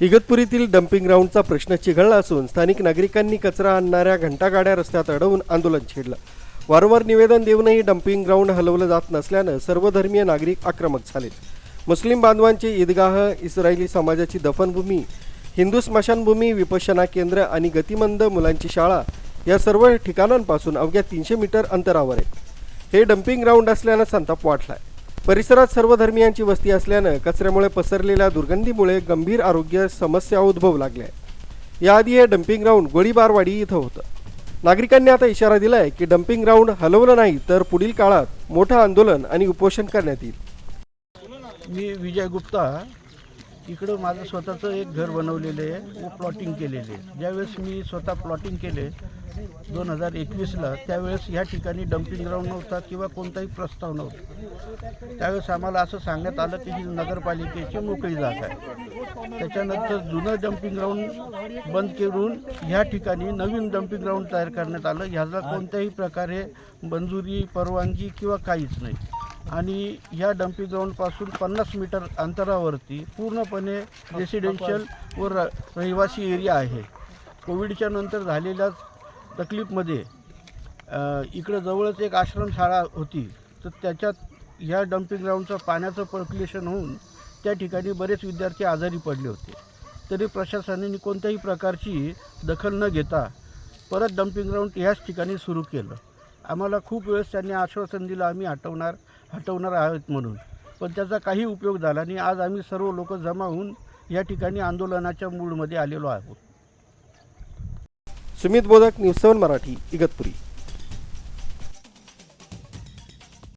इगतपुरीतील dumping ग्राउंडचा प्रश्न चिघळला असून स्थानिक नागरिकांनी कचरा आणणाऱ्या घंटागाड्या रस्त्यात अडवून आंदोलन छेडलं. वारंवार निवेदन देऊनही डम्पिंग ग्राउंड हलवलं जात नसल्यानं सर्वधर्मीय नागरिक आक्रमक झाले मुस्लिम बांधवांची ईदगाह इस्रायली समाजाची दफनभूमी हिंदू स्मशानभूमी विपशना केंद्र आणि गतिमंद मुलांची शाळा या सर्व ठिकाणांपासून अवघ्या तीनशे मीटर अंतरावर आहे. हे डम्पिंग ग्राउंड असल्यानं संताप वाढलाय. परिसरात सर्व धर्मियांची वस्ती असल्यानं कचऱ्यामुळे पसरलेल्या दुर्गंधीमुळे गंभीर आरोग्य समस्या उद्भवू लागल्या. आहेत याआधी हे डम्पिंग ग्राउंड गोळीबारवाडी इथं होतं. नागरिकांनी आता इशारा दिलाय की डम्पिंग ग्राउंड हलवलं नाही तर पुढील काळात मोठं आंदोलन आणि उपोषण करण्यात येईल. मी विजय गुप्ता. इकडं माझं स्वतःचं एक घर बनवलेलं आहे. व प्लॉटिंग केलेले ज्यावेळेस मी स्वतः प्लॉटिंग केले दोन हजार एकवीसला त्यावेळेस ह्या ठिकाणी डम्पिंग ग्राउंड नव्हता किंवा कोणताही प्रस्ताव नव्हता. त्यावेळेस आम्हाला असं सांगण्यात आलं की ही नगरपालिकेची मोकळी जागा आहे. त्याच्यानंतर जुनं डम्पिंग ग्राउंड बंद करून ह्या ठिकाणी नवीन डम्पिंग ग्राउंड तयार करण्यात आलं. ह्याचा कोणत्याही प्रकारे मंजुरी परवानगी किंवा काहीच नाही. आणि या डम्पिंग ग्राउंडपासून पन्नास मीटर अंतरावरती पूर्णपणे रेसिडेन्शियल व र रहिवासी एरिया आहे. कोविडच्या नंतर झालेल्या तकलीफमध्ये इकडं जवळच एक आश्रमशाळा होती. तर त्याच्यात ह्या डम्पिंग ग्राउंडचं पाण्याचं पर्क्युलेशन होऊन त्या ठिकाणी बरेच विद्यार्थी आजारी पडले होते. तरी प्रशासनाने कोणत्याही प्रकारची दखल न घेता परत डम्पिंग ग्राउंड ह्याच ठिकाणी सुरू केलं. आम्हाला खूप वेळेस त्यांनी आश्वासन दिलं आम्ही हटवणार हटवणार आहोत म्हणून. पण त्याचा काही उपयोग झाला नाही. आज आम्ही सर्व लोक जमा होऊन या ठिकाणी आंदोलनाच्या मूडमध्ये आलेलो आहोत. सुमित बोधक न्यूज सेवन मराठी इगतपुरी.